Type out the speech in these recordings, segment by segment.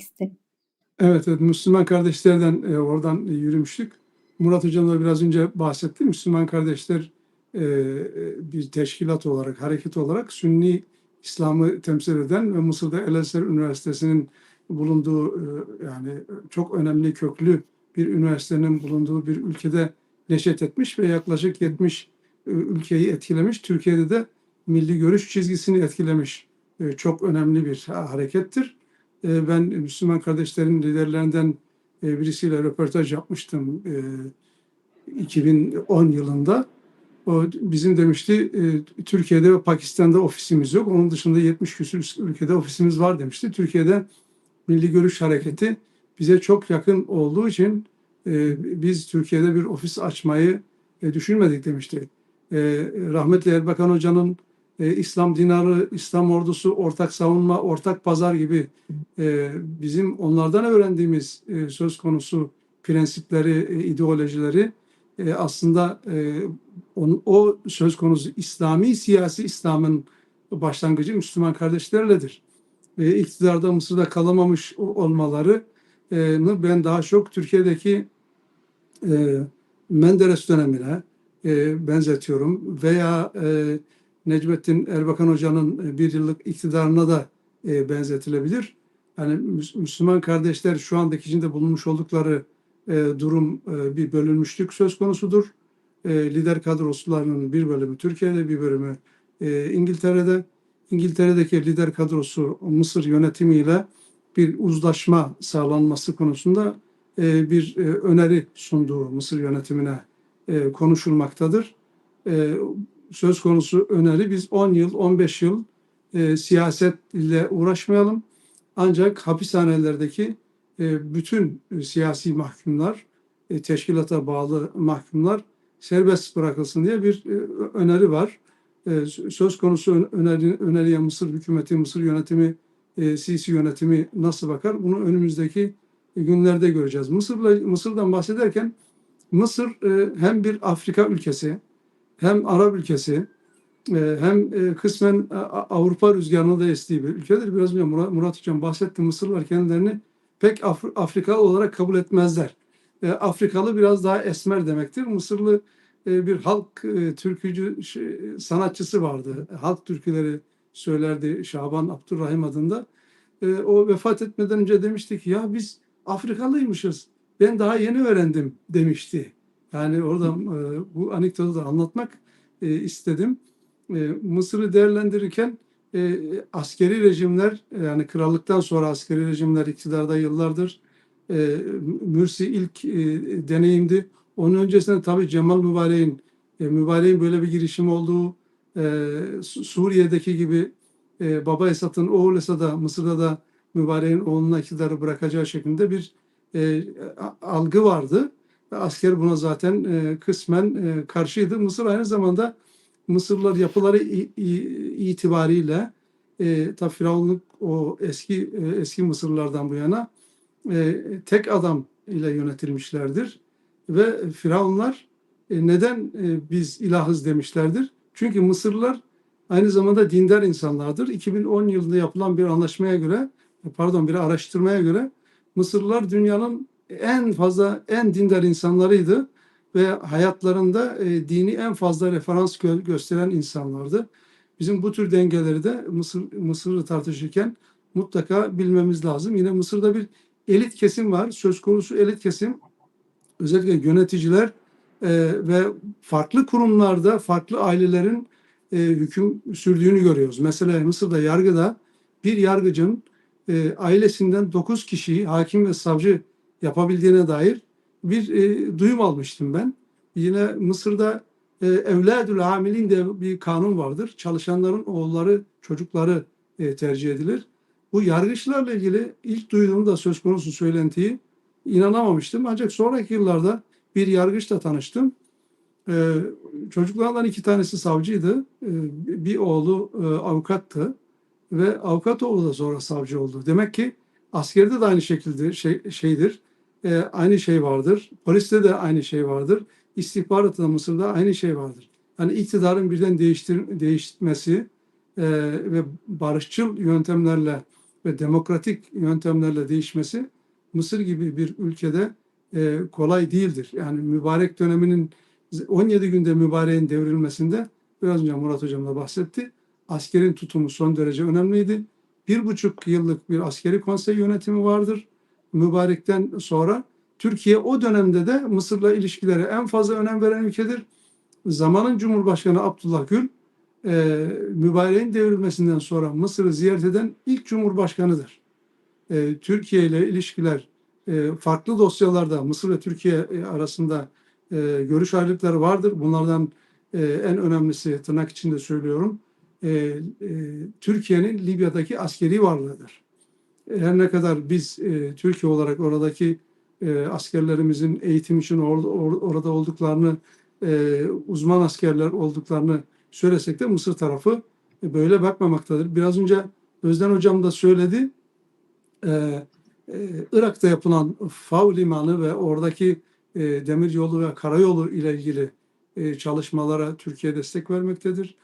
isterim. Evet, evet Müslüman kardeşlerden e, oradan e, yürümüştük. Murat Hocam da biraz önce bahsetti. Müslüman kardeşler e, e, bir teşkilat olarak, hareket olarak Sünni İslam'ı temsil eden ve Mısır'da El Azhar Üniversitesi'nin bulunduğu e, yani çok önemli köklü bir üniversitenin bulunduğu bir ülkede neşet etmiş ve yaklaşık 70 e, ülkeyi etkilemiş. Türkiye'de de milli görüş çizgisini etkilemiş e, çok önemli bir ha- harekettir. E, Ben Müslüman kardeşlerin liderlerinden e, birisiyle röportaj yapmıştım e, 2010 yılında. O bizim demişti e, Türkiye'de ve Pakistan'da ofisimiz yok. Onun dışında 70 küsur ülkede ofisimiz var demişti. Türkiye'de Milli Görüş Hareketi bize çok yakın olduğu için e, biz Türkiye'de bir ofis açmayı e, düşünmedik demişti. E, rahmetli Erbakan Hoca'nın e, İslam dinarı, İslam ordusu, ortak savunma, ortak pazar gibi e, bizim onlardan öğrendiğimiz e, söz konusu prensipleri, e, ideolojileri e, aslında e, on- o söz konusu İslami siyasi İslam'ın başlangıcı Müslüman kardeşlerledir. E, iktidarda Mısır'da kalamamış olmaları e, ben daha çok Türkiye'deki e, Menderes dönemine e, benzetiyorum veya e, Necmettin Erbakan Hoca'nın e, bir yıllık iktidarına da e, benzetilebilir. Yani Müs- Müslüman kardeşler şu andaki içinde bulunmuş oldukları e, durum e, bir bölünmüşlük söz konusudur. E, lider kadrosularının bir bölümü Türkiye'de, bir bölümü e, İngiltere'de. İngiltere'deki lider kadrosu Mısır yönetimiyle bir uzlaşma sağlanması konusunda e, bir e, öneri sunduğu Mısır yönetimine e, konuşulmaktadır. E, söz konusu öneri biz 10 yıl, 15 yıl e, siyasetle uğraşmayalım. Ancak hapishanelerdeki e, bütün e, siyasi mahkumlar, e, teşkilata bağlı mahkumlar serbest bırakılsın diye bir öneri var. Söz konusu ön- öneri, öneriye Mısır hükümeti, Mısır yönetimi, e, Sisi yönetimi nasıl bakar? Bunu önümüzdeki günlerde göreceğiz. Mısır'la Mısır'dan bahsederken Mısır hem bir Afrika ülkesi, hem Arap ülkesi, hem e, kısmen A- Avrupa rüzgarına da estiği bir ülkedir. Biraz önce Murat, Murat Hocam bahsetti. Mısırlılar kendilerini pek Af- Afrikalı olarak kabul etmezler. E, Afrikalı biraz daha esmer demektir. Mısırlı e, bir halk e, türkücü sanatçısı vardı. Halk türküleri söylerdi Şaban Abdurrahim adında. E, o vefat etmeden önce demişti ki ya biz Afrikalıymışız. Ben daha yeni öğrendim demişti. Yani orada e, bu anekdotu da anlatmak e, istedim. E, Mısır'ı değerlendirirken e, askeri rejimler yani krallıktan sonra askeri rejimler iktidarda yıllardır e, Mürsi ilk e, deneyimdi. Onun öncesinde tabii Cemal Mübarek'in e, Mübarek'in böyle bir girişim olduğu e, Su- Suriye'deki gibi e, Baba Esad'ın oğlu Esad'a Mısır'da da Mübarek'in oğluna iktidarı bırakacağı şeklinde bir e, algı vardı. Asker buna zaten e, kısmen e, karşıydı. Mısır aynı zamanda Mısırlılar yapıları itibariyle e, tabi Firavunluk o eski e, eski Mısırlılardan bu yana e, tek adam ile yönetilmişlerdir. Ve Firavunlar e, neden e, biz ilahız demişlerdir? Çünkü Mısırlılar aynı zamanda dindar insanlardır. 2010 yılında yapılan bir anlaşmaya göre, pardon bir araştırmaya göre Mısırlılar dünyanın en fazla en dindar insanlarıydı ve hayatlarında e, dini en fazla referans gö- gösteren insanlardı. Bizim bu tür dengeleri de Mısır Mısır'ı tartışırken mutlaka bilmemiz lazım. Yine Mısır'da bir elit kesim var. Söz konusu elit kesim özellikle yöneticiler e, ve farklı kurumlarda farklı ailelerin e, hüküm sürdüğünü görüyoruz. Mesela Mısır'da yargıda bir yargıcın e, ailesinden 9 kişiyi hakim ve savcı yapabildiğine dair bir e, duyum almıştım ben. Yine Mısır'da e, evladül amilin de bir kanun vardır. Çalışanların oğulları, çocukları e, tercih edilir. Bu yargıçlarla ilgili ilk duyduğumda söz konusu söylentiyi inanamamıştım. Ancak sonraki yıllarda bir yargıçla tanıştım. Ee, çocuklardan iki tanesi savcıydı. Ee, bir oğlu e, avukattı ve avukat oğlu da sonra savcı oldu. Demek ki askerde de aynı şekilde şey, şeydir. Ee, aynı şey vardır. Poliste de aynı şey vardır. İstihbaratta Mısır'da aynı şey vardır. Hani iktidarın birden değiştir, değişmesi e, ve barışçıl yöntemlerle ve demokratik yöntemlerle değişmesi Mısır gibi bir ülkede e, kolay değildir. Yani mübarek döneminin 17 günde mübareğin devrilmesinde biraz önce Murat Hocam da bahsetti. Askerin tutumu son derece önemliydi. Bir buçuk yıllık bir askeri konsey yönetimi vardır. Mübarekten sonra Türkiye o dönemde de Mısır'la ilişkilere en fazla önem veren ülkedir. Zamanın Cumhurbaşkanı Abdullah Gül e, mübareğin devrilmesinden sonra Mısır'ı ziyaret eden ilk cumhurbaşkanıdır. E, Türkiye ile ilişkiler e, farklı dosyalarda Mısır ve Türkiye arasında görüş ayrılıkları vardır. Bunlardan en önemlisi tırnak içinde söylüyorum. Türkiye'nin Libya'daki askeri varlığıdır. Her ne kadar biz e, Türkiye olarak oradaki e, askerlerimizin eğitim için or, or, orada olduklarını, e, uzman askerler olduklarını söylesek de Mısır tarafı e, böyle bakmamaktadır. Biraz önce Özden Hocam da söyledi. E, e, Irak'ta yapılan Fav Limanı ve oradaki e, demir yolu ve karayolu ile ilgili e, çalışmalara Türkiye destek vermektedir.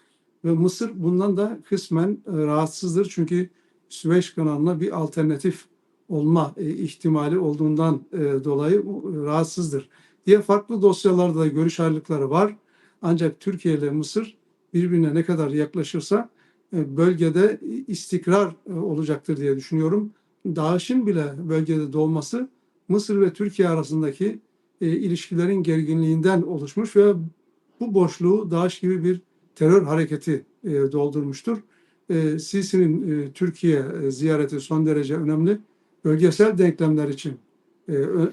Ve Mısır bundan da kısmen e, rahatsızdır. Çünkü Süveyş kanalına bir alternatif olma e, ihtimali olduğundan e, dolayı e, rahatsızdır. Diye farklı dosyalarda da görüş ayrılıkları var. Ancak Türkiye ile Mısır birbirine ne kadar yaklaşırsa bölgede istikrar olacaktır diye düşünüyorum. DAEŞ'in bile bölgede doğması Mısır ve Türkiye arasındaki ilişkilerin gerginliğinden oluşmuş ve bu boşluğu DAEŞ gibi bir terör hareketi doldurmuştur. E, Sisi'nin e, Türkiye e, ziyareti son derece önemli. Bölgesel denklemler için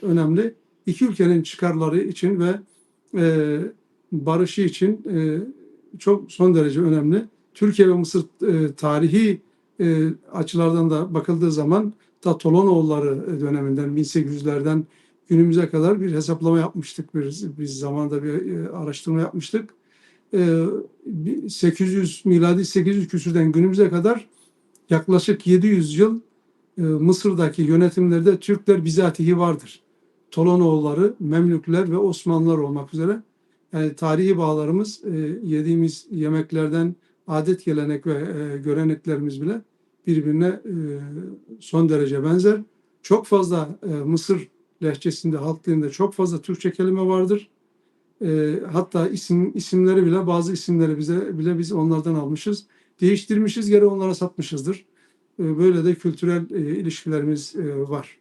önemli. İki ülkenin çıkarları için ve barışı için çok son derece önemli. Türkiye ve Mısır tarihi açılardan da bakıldığı zaman ta Tolonoğulları döneminden 1800'lerden günümüze kadar bir hesaplama yapmıştık. Bir, biz zamanında bir araştırma yapmıştık. E, bir 800 miladi 800 küsürden günümüze kadar yaklaşık 700 yıl e, Mısır'daki yönetimlerde Türkler bizatihi vardır. Tolonoğulları, Memlükler ve Osmanlılar olmak üzere. Yani tarihi bağlarımız e, yediğimiz yemeklerden adet gelenek ve e, göreneklerimiz bile birbirine e, son derece benzer. Çok fazla e, Mısır lehçesinde, halk dilinde çok fazla Türkçe kelime vardır. E, hatta isim isimleri bile bazı isimleri bize bile biz onlardan almışız. Değiştirmişiz, geri onlara satmışızdır. E, böyle de kültürel e, ilişkilerimiz e, var.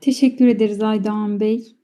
Teşekkür ederiz Aydoğan Bey.